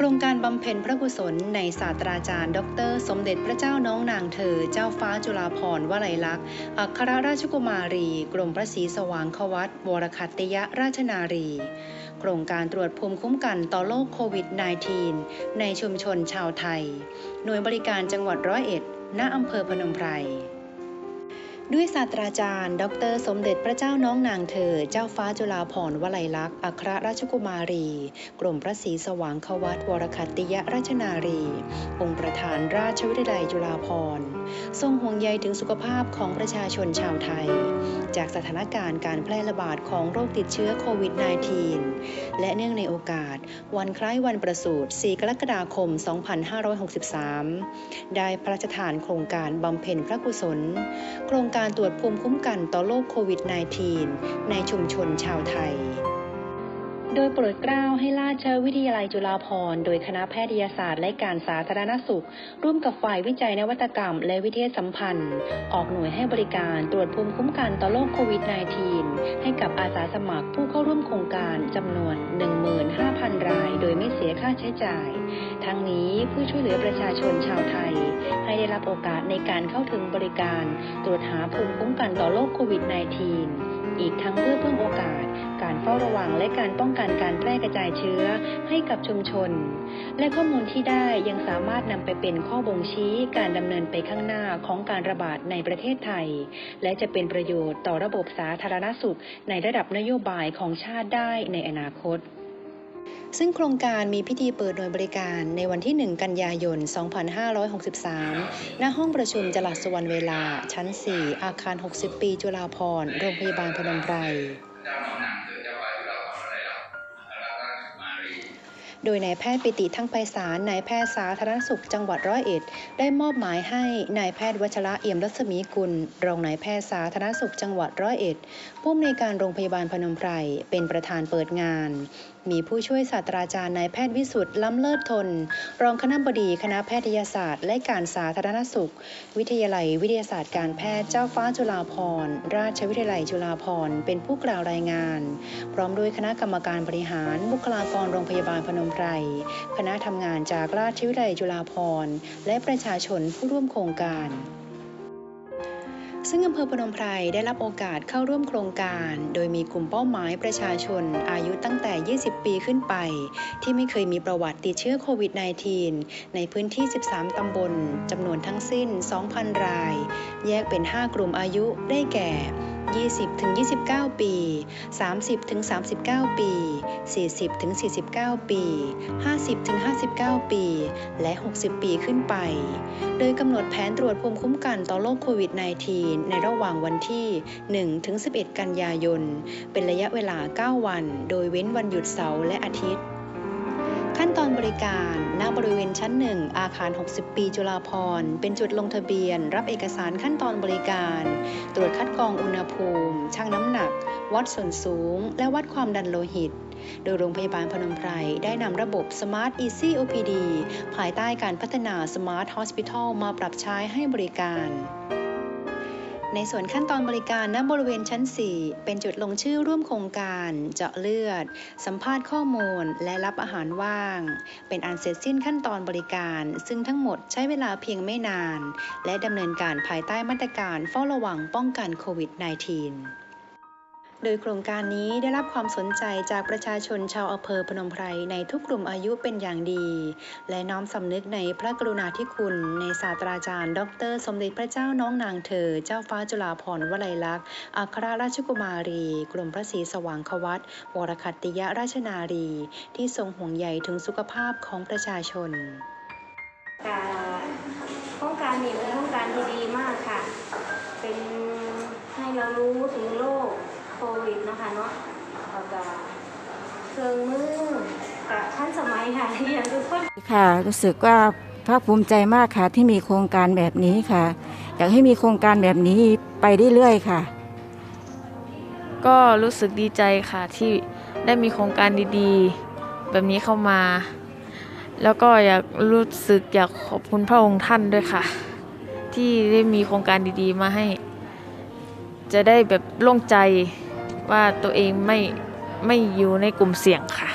โครงการบำเพ็ญพระกุศลในศาสตราจารย์ ดร สมเด็จพระเจ้าน้องนางเธอ เจ้าฟ้าจุฬาภรณ์วลัยลักษณ์ อัครราชกุมารี กรมพระศรีสว่างควัตวรคัตติยราชนารี โครงการตรวจภูมิคุ้มกันต่อโรคโควิด -19 ในชุมชนชาวไทย หน่วยบริการจังหวัดร้อยเอ็ด ณอำเภอพนมไพร ด้วยศาสตราจารย์ ดร สมเด็จพระเจ้าน้องนางเธอ เจ้าฟ้าจุฬาภรณ์วลัยลักษณ์อัครราชกุมารี กรมพระศรีสว่างควัตวรคัตติยราชนารี องค์ประธานราชวิทยาลัยจุฬาภรณ์ทรงห่วงใยถึงสุขภาพของประชาชนชาวไทย จากสถานการณ์การแพร่ระบาดของโรคติดเชื้อโควิด -19 และเนื่องในโอกาส วันคล้ายวันประสูติ 4 กรกฎาคม 2563 ได้พระราชทานโครงการบำเพ็ญพระกุศล โครงการการตรวจภูมิคุ้มกันต่อโรคโควิด -19 ในชุมชนชาวไทย โดยโปรดเกล้าให้ราชวิทยาลัยจุฬาภรณ์โดยคณะแพทยศาสตร์และการสาธารณสุข ร่วมกับฝ่ายวิจัยนวัตกรรม และวิทยาสัมพันธ์ ออกหน่วยให้บริการตรวจภูมิคุ้มกันต่อโรคโควิด -19 ให้กับอาสาสมัครผู้เข้าร่วมโครงการจำนวน 15,000 ราย โดยไม่เสียค่าใช้จ่าย ทั้งนี้ผู้ช่วยเหลือประชาชนชาวไทย ให้ได้รับโอกาสในการเข้าถึงบริการ ตรวจหาภูมิคุ้มกันต่อโรคโควิด -19 อีกทั้งเพื่อเพิ่มโอกาส การเฝ้าระวังและการป้องกันการแพร่กระจายเชื้อให้กับชุมชน และข้อมูลที่ได้ยังสามารถนำไปเป็นข้อบ่งชี้การดำเนินไปข้างหน้าของการระบาดในประเทศไทย และจะเป็นประโยชน์ต่อระบบสาธารณสุขในระดับนโยบายของชาติได้ในอนาคต ซึ่งโครงการมีพิธีเปิดหน่วยบริการในวันที่ 1 กันยายน 2563 ณ ห้องประชุมจลัดสุวรรณเวลา ชั้น 4 อาคาร 60 ปี จุฬาภรณ์ โรงพยาบาลพนมไพรโดยนายแพทย์ปิติทั้งไพศาลนายแพทย์สาธารณสุขจังหวัดร้อยเอ็ด ได้มอบหมายให้นายแพทย์วัชระเอี่ยมรัศมีกุล รองนายแพทย์สาธารณสุขจังหวัดร้อยเอ็ดผู้อำนวยการโรงพยาบาลพนมไพรเป็นประธานเปิดงาน มีผู้ช่วยศาสตราจารย์นายแพทย์วิสุทธ์ล้ำเลิศทน รองคณบดีคณะแพทยศาสตร์ และการสาธารณสุข วิทยาลัยวิทยาศาสตร์การแพทย์เจ้าฟ้าจุฬาภรณ์ราชวิทยาลัยจุฬาภรณ์เป็นผู้กล่าวรายงาน พร้อมด้วยคณะกรรมการบริหาร บุคลากรโรงพยาบาลพนมไพรคณะทำงานจากราชวิทยาลัยจุฬาภรณ์และประชาชนผู้ร่วมโครงการ ซึ่งอำเภอพนมไพรได้รับโอกาสเข้าร่วมโครงการ โดยมีกลุ่มเป้าหมายประชาชนอายุตั้งแต่ 20 ปีขึ้นไป ที่ไม่เคยมีประวัติติดเชื้อโควิด -19 ในพื้นที่ 13 ตำบลจำนวนทั้งสิ้น 2,000 ราย แยกเป็น 5 กลุ่มอายุได้แก่ 20-29 ปี 30-39 ปี 40-49 ปี 50-59 ปี และ 60 ปีขึ้นไป โดยกำหนดแผนตรวจภูมิคุ้มกันต่อโรคโควิด -19 ในระหว่างวันที่ 1-11 กันยายน เป็นระยะเวลา 9 วัน โดยเว้นวันหยุดเสาร์และอาทิตย์ นตอนบริการณบริเวณชั้น1อาคาร 60 ปีจุฬาภรณ์เป็นจุดลงทะเบียน รับเอกสารขั้นตอนบริการ ตรวจคัดกรองอุณหภูมิชั่งน้ำหนัก วัดส่วนสูง และวัดความดันโลหิต โดยโรงพยาบาลพนมไพรได้นำระบบ Smart Easy OPD ภายใต้การพัฒนา Smart Hospital มาปรับใช้ให้บริการ ในส่วนขั้นตอนบริการณบริเวณชั้น 4 เป็นจุดลงชื่อร่วมโครงการ เจาะเลือด สัมภาษณ์ข้อมูล และรับอาหารว่าง เป็นอันเสร็จสิ้นขั้นตอนบริการ ซึ่งทั้งหมดใช้เวลาเพียงไม่นาน และดำเนินการภายใต้มาตรการเฝ้าระวังป้องกันโควิด -19 โดยโครงการนี้ได้รับความสนใจจากประชาชนชาวอำเภอพนมไพรในทุกกลุ่มอายุเป็นอย่างดี และน้อมสำนึกในพระกรุณาธิคุณ ในศาสตราจารย์ ดร สมเด็จพระเจ้าน้องนางเธอ เจ้าฟ้าจุฬาภรณ์วลัยลักษณ์อัครราชกุมารี กรมพระศรีสว่างควัตวรคัตติยราชนารี ที่ทรงห่วงใยถึงสุขภาพของประชาชนโครงการนี้เป็นโครงการที่ดีมากค่ะ เป็นให้เรารู้ถึงโรค โควิดนะคะเนาะแล้วก็เครื่องมือกับทันสมัยค่ะที่อยากทุกคนค่ะ รู้สึกว่าภาคภูมิใจมากค่ะ ที่มีโครงการแบบนี้ค่ะ อยากให้มีโครงการแบบนี้ไปเรื่อยๆค่ะ ก็รู้สึกดีใจค่ะที่ได้มีโครงการดีๆ แบบนี้เข้ามา แล้วก็อยากรู้สึกอยากขอบคุณพระองค์ท่านด้วยค่ะ ที่ได้มีโครงการดีๆมาให้ จะได้แบบโล่งใจ ว่าตัวเองไม่ไม่อยู่ในกลุ่มเสี่ยงค่ะ